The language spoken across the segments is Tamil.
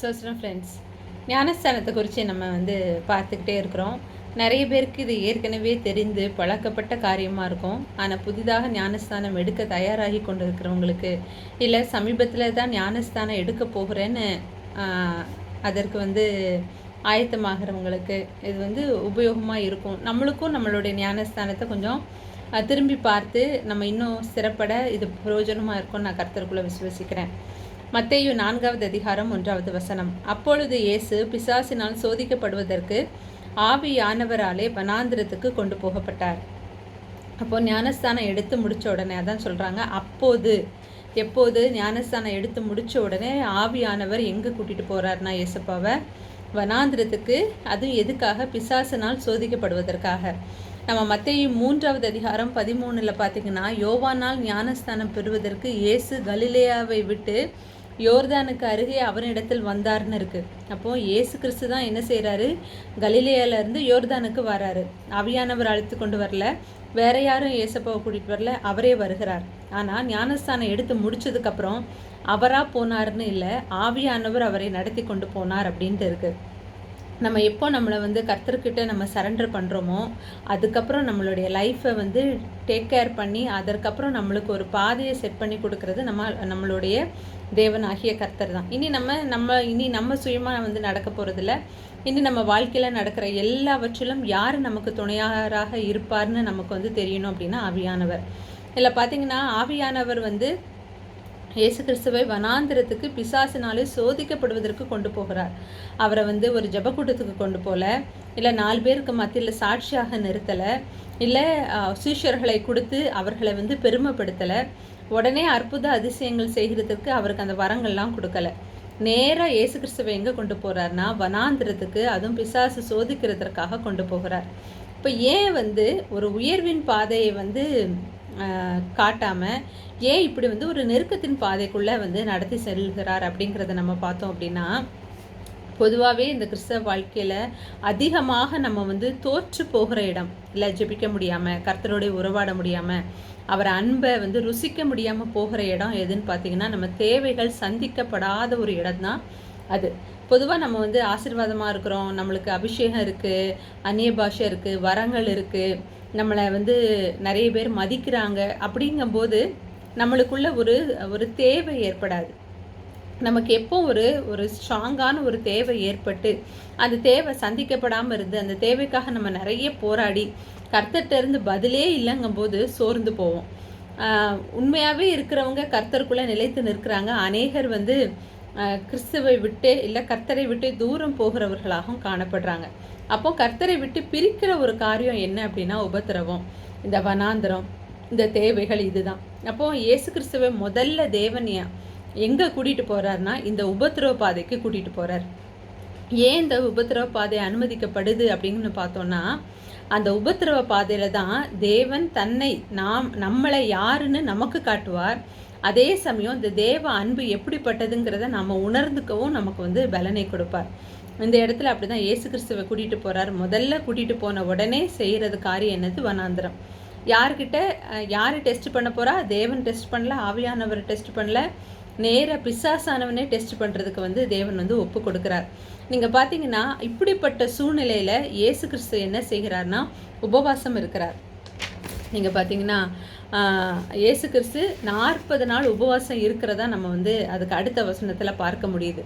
சோஸ்ரம் ஃப்ரெண்ட்ஸ் ஞானஸ்தானத்தை குறித்து நம்ம வந்து பார்த்துக்கிட்டே இருக்கிறோம். நிறைய பேருக்கு இது ஏற்கனவே தெரிந்து பழக்கப்பட்ட காரியமாக இருக்கும். ஆனால் புதிதாக ஞானஸ்தானம் எடுக்க தயாராகி கொண்டு இருக்கிறவங்களுக்கு இல்லை சமீபத்தில் தான் ஞானஸ்தானம் எடுக்க போகிறேன்னு அதற்கு வந்து ஆயத்தமாகிறவங்களுக்கு இது வந்து உபயோகமாக இருக்கும். நம்மளுக்கும் நம்மளுடைய ஞானஸ்தானத்தை கொஞ்சம் திரும்பி பார்த்து நம்ம இன்னும் சிறப்பட இது பிரயோஜனமாக இருக்கும்னு நான் கருத்தருக்குள்ளே விசுவசிக்கிறேன். மத்தையு நான்காவது அதிகாரம் ஒன்றாவது வசனம். அப்பொழுது இயேசு பிசாசினால் சோதிக்கப்படுவதற்கு ஆவியானவராலே வனாந்திரத்துக்கு கொண்டு போகப்பட்டார். அப்போ ஞானஸ்தானம் எடுத்து முடிச்ச உடனே அதான் சொல்றாங்க அப்போது எப்போது ஞானஸ்தானம் எடுத்து முடிச்ச உடனே ஆவியானவர் எங்கே கூட்டிட்டு போறாருன்னா இயேசப்பாவை வனாந்திரத்துக்கு அதுவும் எதுக்காக? பிசாசினால் சோதிக்கப்படுவதற்காக. நம்ம மத்திய மூன்றாவது அதிகாரம் பதிமூணுல பார்த்தீங்கன்னா யோவானால் ஞானஸ்தானம் பெறுவதற்கு இயேசு கலிலேயாவை விட்டு யோர்தானுக்கு அருகே அவனிடத்தில் வந்தார்னு இருக்கு. அப்போ இயேசு கிறிஸ்து தான் என்ன செய்கிறாரு கலிலேயால இருந்து யோர்தானுக்கு வராரு. அவியானவர் அழைத்து கொண்டு வரல. வேற யாரும் ஏசப்பாவை கூட்டிகிட்டு வரல. அவரே வருகிறார். ஆனால் ஞானஸ்தானம் எடுத்து முடிச்சதுக்கப்புறம் அவராக போனார்னு இல்லை ஆவியானவர் அவரை நடத்தி கொண்டு போனார் அப்படின்ட்டு இருக்குது நம்ம எப்போ நம்மளை வந்து கர்த்தர்கிட்ட நம்ம சரண்டர் பண்ணுறோமோ அதுக்கப்புறம் நம்மளுடைய லைஃப்பை வந்து டேக் கேர் பண்ணி அதற்கப்புறம் நம்மளுக்கு ஒரு பாதையை செட் பண்ணி கொடுக்கறது நம்ம நம்மளுடைய தேவனாகிய கர்த்தர் தான். இனி நம்ம நம்ம இனி நம்ம சுயமாக வந்து நடக்க போகிறதில்ல இனி நம்ம வாழ்க்கையில் நடக்கிற எல்லாவற்றிலும் யார் நமக்கு துணையாராக இருப்பார்னு நமக்கு வந்து தெரியணும் அப்படின்னா ஆவியானவர். இதில் பார்த்தீங்கன்னா ஆவியானவர் வந்து இயேசு கிறிஸ்துவை வனாந்திரத்துக்கு பிசாசினாலே சோதிக்கப்படுவதற்கு கொண்டு போகிறார். அவரை வந்து ஒரு ஜெபக்கூட்டத்துக்கு கொண்டு போல இல்லை நாலு பேருக்கு மத்தியில் சாட்சியாக நிறுத்தலை இல்லை சீஷர்களை கொடுத்து அவர்களை வந்து பெருமைப்படுத்தலை உடனே அற்புத அதிசயங்கள் செய்கிறதுக்கு அவருக்கு அந்த வரங்கள்லாம் கொடுக்கல. நேராக இயேசு கிறிஸ்துவை எங்கே கொண்டு போகிறார்னா வனாந்திரத்துக்கு அதுவும் பிசாசு சோதிக்கிறதற்காக கொண்டு போகிறார். இப்போ ஏன் வந்து ஒரு உயர்வின் பாதையை வந்து காட்டாமல் காட்டாம ஏன் இப்படி வந்து ஒரு நெருக்கத்தின் பாதைக்குள்ள வந்து நடத்தி செல்கிறார் அப்படிங்கிறத நம்ம பார்த்தோம் அப்படின்னா பொதுவாகவே இந்த கிறிஸ்தவ வாழ்க்கையில் அதிகமாக நம்ம வந்து தோற்று போகிற இடம் இல்லை ஜெபிக்க முடியாமல் கர்த்தரோடைய உறவாட முடியாமல் அவர் அன்பை வந்து ருசிக்க முடியாமல் போகிற இடம் எதுன்னு பார்த்தீங்கன்னா நம்ம தேவைகள் சந்திக்கப்படாத ஒரு இடம் தான் அது. பொதுவாக நம்ம வந்து ஆசீர்வாதமாக இருக்கிறோம். நம்மளுக்கு அபிஷேகம் இருக்குது அந்நிய பாஷை இருக்குது வரங்கள் இருக்குது நம்மளை வந்து நிறைய பேர் மதிக்கிறாங்க. அப்படிங்கும்போது நம்மளுக்குள்ள ஒரு ஒரு தேவை ஏற்படாது. நமக்கு எப்போ ஒரு ஒரு ஸ்ட்ராங்கான ஒரு தேவை ஏற்பட்டு அந்த தேவை சந்திக்கப்படாமல் இருந்து அந்த தேவைக்காக நம்ம நிறைய போராடி கர்த்தர்கிட்ட இருந்து பதிலே இல்லைங்கும்போது சோர்ந்து போவோம். உண்மையாகவே இருக்கிறவங்க கர்த்தருக்குள்ளே நிலைத்து நிற்கிறாங்க. அநேகர் வந்து கிறிஸ்துவை விட்டு இல்லை கர்த்தரை விட்டு தூரம் போகிறவர்களாகவும் காணப்படுறாங்க. அப்போ கர்த்தரை விட்டு பிரிக்கிற ஒரு காரியம் என்ன அப்படின்னா உபத்திரவம். இந்த வனாந்திரம் இந்த தேவைகள் இதுதான். அப்போ இயேசு கிறிஸ்துவை முதல்ல தேவனியா எங்கே கூட்டிகிட்டு போறாருன்னா இந்த உபத்திரவ பாதைக்கு கூட்டிகிட்டு போறார். ஏன் இந்த உபத்திரவ பாதை அனுமதிக்கப்படுது அப்படின்னு பார்த்தோம்னா அந்த உபத்திரவ பாதையில தான் தேவன் தன்னை நாம் நம்மளை யாருன்னு நமக்கு காட்டுவார். அதே சமயம் இந்த தேவ அன்பு எப்படிப்பட்டதுங்கிறத நம்ம உணர்ந்துக்கவும் நமக்கு வந்து பலனை கொடுப்பார். இந்த இடத்துல அப்படிதான் இயேசு கிறிஸ்துவை கூட்டிட்டு போறார். முதல்ல கூட்டிட்டு போன உடனே செய்யறது காரியம் என்னது? வனாந்திரம். யார்கிட்ட யார் யாரு டெஸ்ட் பண்ண போறா? தேவன் டெஸ்ட் பண்ணல ஆவியானவர் டெஸ்ட் பண்ணல. நேரா பிசாசானவனே டெஸ்ட் பண்றதுக்கு வந்து தேவன் வந்து ஒப்பு கொடுக்கிறார். நீங்க பாத்தீங்கன்னா இப்படிப்பட்ட சூழ்நிலையில இயேசு கிறிஸ்து என்ன செய்கிறார்னா உபவாசம் இருக்கிறார். நீங்கள் பார்த்தீங்கன்னா இயேசு கிறிஸ்து நாற்பது நாள் உபவாசம் இருக்கிறதா நம்ம வந்து அதுக்கு அடுத்த வசனத்தில் பார்க்க முடியுது.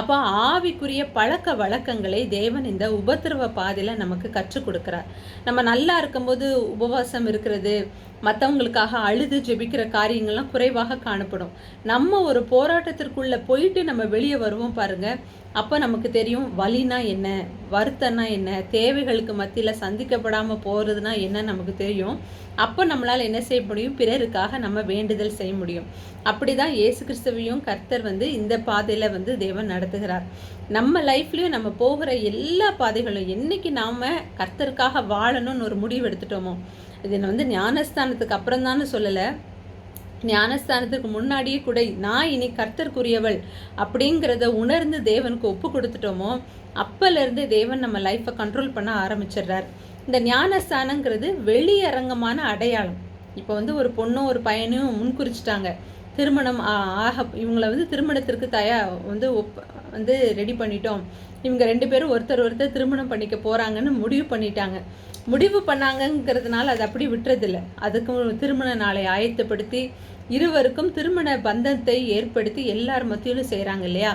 அப்போ ஆவிக்குரிய பழக்க வழக்கங்களை தேவன் இந்த உபத்திரவ பாதையில் நமக்கு கற்றுக் கொடுக்குறார். நம்ம நல்லா இருக்கும்போது உபவாசம் இருக்கிறது மற்றவங்களுக்காக அழுது ஜெபிக்கிற காரியங்கள்லாம் குறைவாக காணப்படும். நம்ம ஒரு போராட்டத்திற்குள்ளே போயிட்டு நம்ம வெளியே வருவோம் பாருங்க அப்போ நமக்கு தெரியும் வலினா என்ன வருத்தம்னா என்ன தேவைகளுக்கு மத்தியில் சந்திக்கப்படாமல் போகிறதுனா என்ன நமக்கு தெரியும். அப்போ நம்மளால் என்ன செய்ய முடியும் பிறருக்காக நம்ம வேண்டுதல் செய்ய முடியும் அப்படிதான் இயேசு கிறிஸ்துவையும் கர்த்தர் வந்து இந்த பாதையில் வந்து தேவன் நடத்துகிறார். நம்ம லைஃப்லயும் நம்ம போகிற எல்லா பாதைகளும் என்னைக்கு நாம கர்த்தருக்காக வாழணும்னு ஒரு முடிவு எடுத்துட்டோமோ இது வந்து ஞானஸ்தானத்துக்கு அப்புறம் தானே சொல்லலை. ஞானஸ்தானத்துக்கு முன்னாடியே கூட நான் இனி கர்த்தருக்குரியவள் அப்படிங்கிறத உணர்ந்து தேவனுக்கு ஒப்பு கொடுத்துட்டோமோ அப்போலேருந்து தேவன் நம்ம லைஃப்பை கண்ட்ரோல் பண்ண ஆரம்பிச்சிடுறார். இந்த ஞானஸ்தானங்கிறது வெளியரங்கமான அடையாளம். இப்போ வந்து ஒரு பொண்ணும் ஒரு பையனையும் முன்குறிச்சிட்டாங்க. திருமணம் ஆக இவங்களை வந்து திருமணத்திற்கு தயா வந்து ஒப் வந்து ரெடி பண்ணிட்டோம். இவங்க ரெண்டு பேரும் ஒருத்தர் ஒருத்தர் திருமணம் பண்ணிக்க போகிறாங்கன்னு முடிவு பண்ணிட்டாங்க. முடிவு பண்ணாங்கங்கிறதுனால அது அப்படி விட்டுறதில்ல. அதுக்கு திருமண நாளை ஆயத்தப்படுத்தி இருவருக்கும் திருமண பந்தத்தை ஏற்படுத்தி எல்லார் மத்தியிலும் செய்கிறாங்க இல்லையா?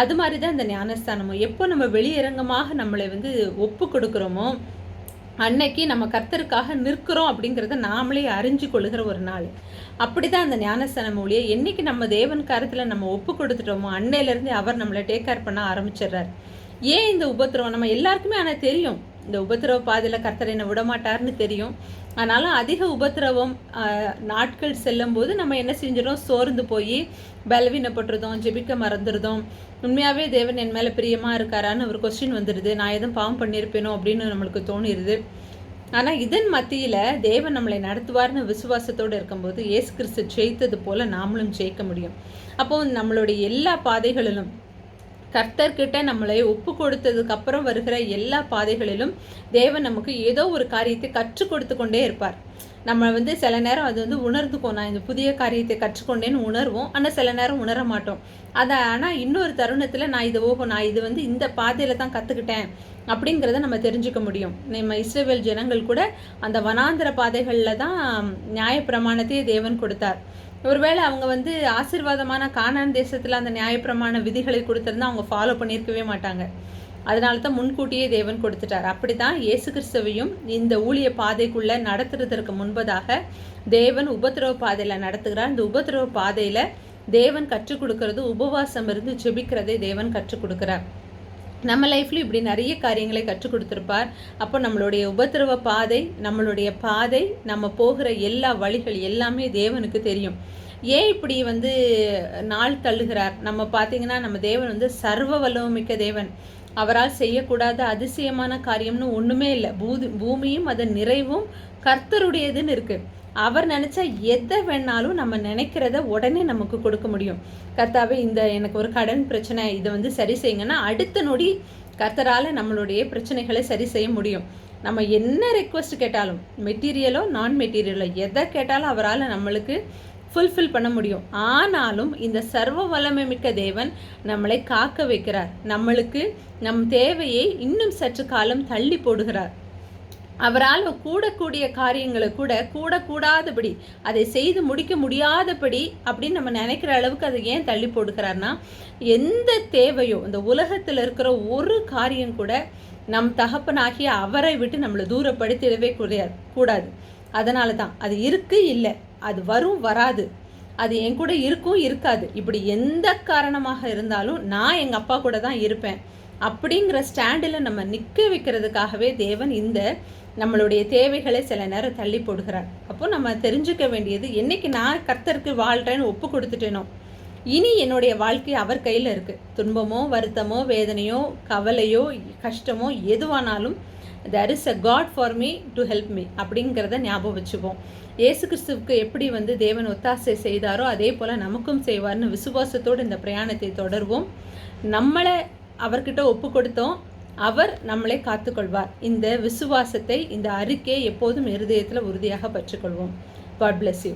அது மாதிரி தான் இந்த ஞானஸ்தானமும். எப்போ நம்ம வெளியரங்கமாக நம்மளை வந்து ஒப்பு கொடுக்குறோமோ அன்னைக்கு நம்ம கர்த்தருக்காக நிற்கிறோம் அப்படிங்கிறத நாமளே அறிஞ்சு கொள்கிற ஒரு நாள். அப்படி தான் அந்த ஞானஸ்தானம் மொழியை என்னைக்கு நம்ம தேவன் காரத்தில் நம்ம ஒப்பு கொடுத்துட்டோமோ அன்னையிலேருந்து அவர் நம்மளை டேக் கேர் பண்ண ஆரம்பிச்சிடுறார். ஏன் இந்த உபத்திரவம்? நம்ம எல்லாருக்குமே ஆனால் தெரியும். இந்த உபத்திரவ பாதையில் கர்த்தர் என்னை விடமாட்டார்னு தெரியும். ஆனாலும் அதிக உபத்திரவம் நாட்கள் செல்லும் போது நம்ம என்ன செஞ்சிடும் சோர்ந்து போய் பலவீனப்பட்டுருதோம் ஜெபிக்க மறந்துடுதோம் உண்மையாகவே தேவன் என் மேலே பிரியமாக இருக்காரான்னு ஒரு கொஸ்டின் வந்துடுது நான் எதுவும் பாவம் பண்ணியிருப்பேனோ அப்படின்னு நம்மளுக்கு தோணிடுது ஆனால் இதன் மத்தியில் தேவன் நம்மளை நடத்துவார்னு விசுவாசத்தோடு இருக்கும்போது ஏசு கிறிஸ்து ஜெயித்தது போல் நாமளும் ஜெயிக்க முடியும். அப்போ நம்மளுடைய எல்லா பாதைகளிலும் கர்த்தர்கிட்ட நம்மளை ஒப்பு கொடுத்ததுக்கு அப்புறம் வருகிற எல்லா பாதைகளிலும் தேவன் நமக்கு ஏதோ ஒரு காரியத்தை கற்றுக் கொடுத்து கொண்டே இருப்பார். நம்ம வந்து சில நேரம் அது வந்து உணர்ந்துக்கும் நான் இந்த புதிய காரியத்தை கற்றுக்கொண்டேன்னு உணர்வோம். ஆனால் சில நேரம் உணர மாட்டோம். அதை ஆனால் இன்னொரு தருணத்தில் நான் இது ஓஹோ நான் இது வந்து இந்த பாதையில் தான் கற்றுக்கிட்டேன் அப்படிங்கிறத நம்ம தெரிஞ்சுக்க முடியும். நம்ம இஸ்ரேவேல் ஜனங்கள் கூட அந்த வனாந்திர பாதைகளில் தான் நியாயப்பிரமாணத்தையே தேவன் கொடுத்தார். ஒருவேளை அவங்க வந்து ஆசிர்வாதமான காணான் தேசத்தில் அந்த நியாயப்பிரமாண விதிகளை கொடுத்துருந்தா அவங்க ஃபாலோ பண்ணியிருக்கவே மாட்டாங்க. அதனால தான் முன்கூட்டியே தேவன் கொடுத்துட்டார். அப்படி தான் இயேசு கிறிஸ்துவையும் இந்த ஊழிய பாதைக்குள்ளே நடத்துறதற்கு முன்பதாக தேவன் உபத்திரவ பாதையில் நடத்துகிறார். இந்த உபத்திரவ பாதையில் தேவன் கற்றுக் கொடுக்கறது உபவாசம் இருந்து ஜெபிக்கிறதை தேவன் கற்றுக் கொடுக்குறார். நம்ம லைஃப்லையும் இப்படி நிறைய காரியங்களை கற்றுக் கொடுத்துருப்பார். அப்போ நம்மளுடைய உபத்திரவ பாதை நம்மளுடைய பாதை நம்ம போகிற எல்லா வழிகள் எல்லாமே தேவனுக்கு தெரியும். ஏன் இப்படி வந்து நாள் தள்ளுகிறார்? நம்ம பார்த்தீங்கன்னா நம்ம தேவன் வந்து சர்வ வல்லமிக்க தேவன். அவரால் செய்யக்கூடாத அதிசயமான காரியம்னு ஒன்றுமே இல்லை. பூதி பூமியும் அதன் நிறைவும் கர்த்தருடையதுன்னு இருக்குது அவர் நினச்சா எதை வேணாலும் நம்ம நினைக்கிறத உடனே நமக்கு கொடுக்க முடியும். கர்த்தாவே இந்த எனக்கு ஒரு கடன் பிரச்சனை இதை வந்து சரி செய்யுங்கன்னா அடுத்த நொடி கர்த்தரால் நம்மளுடைய பிரச்சனைகளை சரி செய்ய முடியும். நம்ம என்ன ரெக்வஸ்ட் கேட்டாலும் மெட்டீரியலோ நான் மெட்டீரியலோ எதை கேட்டாலும் அவரால் நம்மளுக்கு ஃபுல்ஃபில் பண்ண முடியும். ஆனாலும் இந்த சர்வ வல்லமை மிக்க தேவன் நம்மளை காக்க வைக்கிறார். நம்மளுக்கு நம் தேவையை இன்னும் சற்று காலம் தள்ளி போடுகிறார். அவரால் கூடக்கூடிய காரியங்களை கூட கூடக்கூடாதபடி அதை செய்து முடிக்க முடியாதபடி அப்படின்னு நம்ம நினைக்கிற அளவுக்கு அதை ஏன் தள்ளி போடுகிறார்னா எந்த தேவையோ இந்த உலகத்தில் இருக்கிற ஒரு காரியம் கூட நம் தகப்பனாகிய அவரை விட்டு நம்மளை தூரப்படுத்திடவே கூடாது கூடாது. அதனால தான் அது இருக்கு இல்லை அது வரும் வராது. அது என் கூட இருக்கும் இருக்காது. இப்படி எந்த காரணமாக இருந்தாலும் நான் எங்கள் அப்பா கூட தான் இருப்பேன். அப்படிங்கிற ஸ்டாண்டில் நம்ம நிற்க வைக்கிறதுக்காகவே தேவன் இந்த நம்மளுடைய தேவைகளை சில நேரம் தள்ளி போடுகிறார். அப்போ நம்ம தெரிஞ்சுக்க வேண்டியது என்னைக்கு நான் கர்த்தருக்கு வாழ்கிறேன்னு ஒப்பு கொடுத்துட்டேனோ இனி என்னுடைய வாழ்க்கை அவர் கையில் இருக்குது துன்பமோ வருத்தமோ வேதனையோ கவலையோ கஷ்டமோ எதுவானாலும் there is a god for me to help me அப்படிங்கிறத ஞாபகம் வச்சுப்போம். ஏசு கிறிஸ்துவுக்கு எப்படி வந்து தேவன் ஒத்தாசை செய்தாரோ அதே போல் நமக்கும் செய்வார்னு விசுவாசத்தோடு இந்த பிரயாணத்தை தொடர்வோம். நம்மளை அவர்கிட்ட ஒப்பு கொடுத்தோம். அவர் நம்மளை காத்துக்கொள்வார். இந்த விசுவாசத்தை இந்த அறிக்கையை எப்போதும் இருதயத்தில் உறுதியாக பற்றுக்கொள்வோம். God bless you